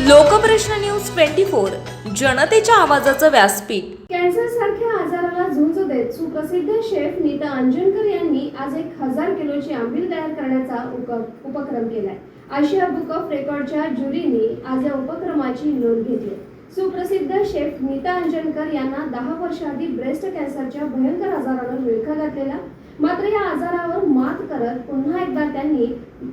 Lokprashna news twenty four जनतेच्या आवाजाचं व्यासपीठ. कॅन्सर सारख्या आजाराला झुंज देत सुप्रसिद्ध शेफ नीता अंजनकर यांनी आज एक हजार किलोची आंबील तयार करण्याचा उपक्रम केलाय. आशिया बुक ऑफ रेकॉर्डच्या ज्युरीने आज या उपक्रमाची नोंद घेतली. सुप्रसिद्ध शेफ नीता अंजनकर यांना दहा वर्ष आधी ब्रेस्ट कॅन्सरच्या भयंकर आजारानं विळखा घातलेला. मात्र या आजारावर मात करत पुन्हा एकदा त्यांनी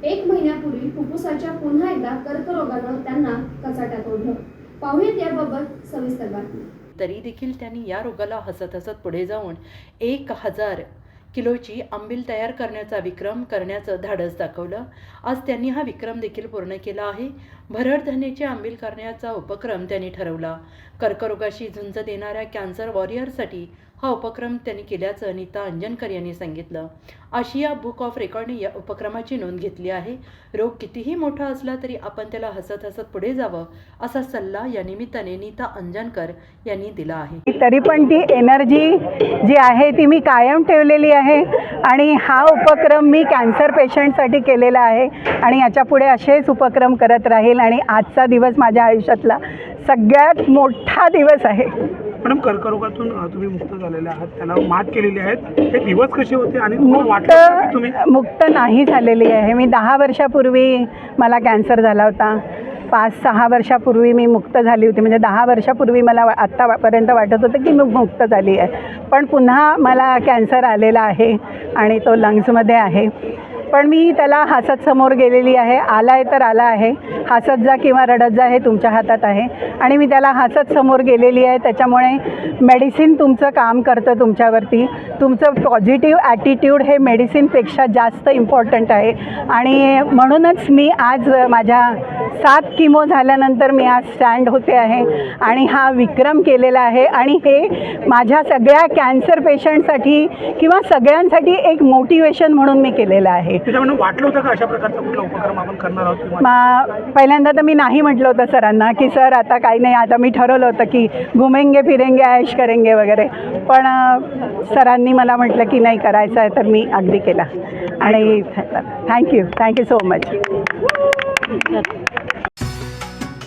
एक महिन्यापूर्वी फुफ्फुसाच्या पुन्हा एकदा कर्करोगानं त्यांना कचाट्यात ओढलं. पाहूयात याबाबत सविस्तर बातमी. तरी देखील त्यांनी या रोगाला हसत हसत पुढे जाऊन एक हजार किलोची आंबील तयार करण्याचा विक्रम करण्याचं धाडस दाखवलं. आज त्यांनी हा विक्रम देखील पूर्ण केला आहे. भरड धान्याची आंबील करण्याचा उपक्रम त्यांनी ठरवला. कर्करोगाशी झुंज देणाऱ्या कॅन्सर वॉरियरसाठी हा उपक्रम त्यांनी केल्याचं नीता अंजनकर यांनी सांगितलं. आशिया बुक ऑफ रेकॉर्डने या उपक्रमाची नोंद घेतली आहे. रोग कितीही मोठा असला तरी आपण त्याला हसत हसत पुढे जावं असा सल्ला या निमित्ताने नीता अंजनकर यांनी दिला आहे. तरी पण ती एनर्जी जी आहे ती मी कायम ठेवलेली आहे आणि हा उपक्रम मी कॅन्सर पेशंटसाठी केलेला आहे आणि याच्यापुढे असेच उपक्रम करत राहील आणि आजचा दिवस माझ्या आयुष्यातला सगळ्यात मोठा दिवस आहे. मॅडम कर्करोगातून तुम्ही मुक्त झालेले आहात. त्याला मात केलेली आहेत. हे दिवस कसे होते आणि की तुम्ही? मुक्त मुक्त नाही झालेली आहे. मी दहा वर्षापूर्वी मला कॅन्सर झाला होता. पाच सहा वर्षापूर्वी मी मुक्त झाली होती. म्हणजे दहा वर्षापूर्वी मला आत्तापर्यंत वाटत होतं की मी मुक्त झाली आहे. पण पुन्हा मला कॅन्सर आलेला आहे आणि तो लंग्समध्ये आहे. पण मी त्याला हसत समोर गेलेली आहे. आला आहे तर आला आहे. हसत जा किंवा रडत जा हे तुमच्या हातात आहे. आणि मी त्याला हसत समोर गेलेली आहे. त्याच्यामुळे मेडिसिन तुमचं काम करतं तुमच्यावरती. तुमचं पॉझिटिव्ह ॲटिट्यूड हे मेडिसिनपेक्षा जास्त इम्पॉर्टंट आहे. आणि म्हणूनच मी आज माझ्या सात किमो झाल्यानंतर मी आज स्टँड होते आहे आणि हा विक्रम केलेला आहे. आणि हे माझ्या सगळ्या कॅन्सर पेशंटसाठी किंवा सगळ्यांसाठी एक मोटिवेशन म्हणून मी केलेलं आहे. वाटलं होतं का अशा प्रकारचा कुठला उपक्रम आपण करणार आहोत पहिल्यांदा तर मी नाही म्हटलं होतं सरांना की सर आता काही नाही आता मी ठरवलं होतं की घुमेंगे फिरेंगे ऐश करेंगे वगैरे. पण सरांनी मला म्हटलं की नाही करायचं आहे तर मी अगदी केला. आणि थँक्यू. Thank you so much.